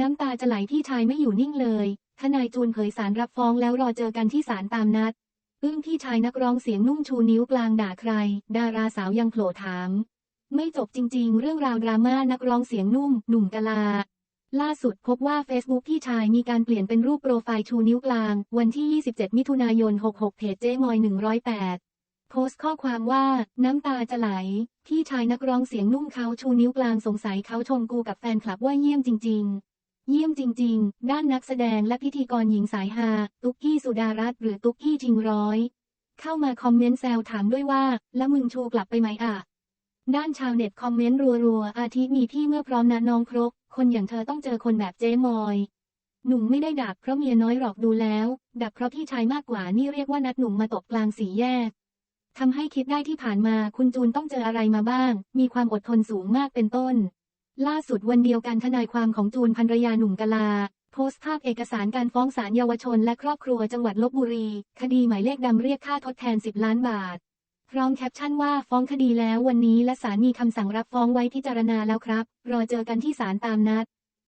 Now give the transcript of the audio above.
น้ำตาจะไหลพี่ชายไม่อยู่นิ่งเลย ทนายจูนเผยสารรับฟ้องแล้วรอเจอกันที่ศาลตามนัดอึ้งพี่ชายนักร้องเสียงนุ่มชูนิ้วกลางด่าใคร ดาราสาวยังโผล่ถาม ไม่จบจริง ๆ เรื่องราวดราม่านักร้องเสียงนุ่ม หนุ่มกะลา ล่าสุดพบว่า Facebook พี่ชายมีการเปลี่ยนเป็นรูปโปรไฟล์ชูนิ้วกลาง วันที่ 27 มิถุนายน 66 เพจเจมอย 108 โพสต์ข้อความว่า น้ำตาจะไหล พี่ชายนักร้องเสียงนุ่มเขาชูนิ้วกลางสงสัยเขาชมกูกับแฟนคลับว่าเยี่ยมจริง ๆ เยี่ยมจริง ๆ ด้านนักแสดงและพิธีกรหญิงสายฮา ตุ๊กกี้สุดารัตน์หรือตุ๊กกี้ชิงร้อย เข้ามาคอมเมนต์แซวถามด้วยว่า แล้วมึงชูกลับไปไหมอะ ด้านชาวเน็ตคอมเมนต์รัวๆ อาทิมีพี่เมื่อพร้อมนะน้องครก คนอย่างเธอต้องเจอคนแบบเจ๊มอย หนุ่มไม่ได้ดักเพราะเมียน้อยหรอกดูแล้ว ดักเพราะพี่ชายมากกว่านี่เรียกว่านัดหนุ่มมาตกกลางสี่แยกทำให้คิดได้ที่ผ่านมาคุณจูนต้องเจออะไรมาบ้าง มีความอดทนสูงมากเป็นต้น ล่าสุดวันเดียวกันทนายความของจูนภรรยาหนุ่มกลา โพสต์ภาพเอกสารการฟ้องศาลเยาวชนและครอบครัวจังหวัดลบบุรี คดีหมายเลขดำเรียกค่าทดแทน 10 ล้านบาท พร้อมแคปชั่นว่าฟ้องคดีแล้ววันนี้และศาลมีคำสั่งรับฟ้องไว้พิจารณาแล้วครับ รอเจอกันที่ศาลตามนัด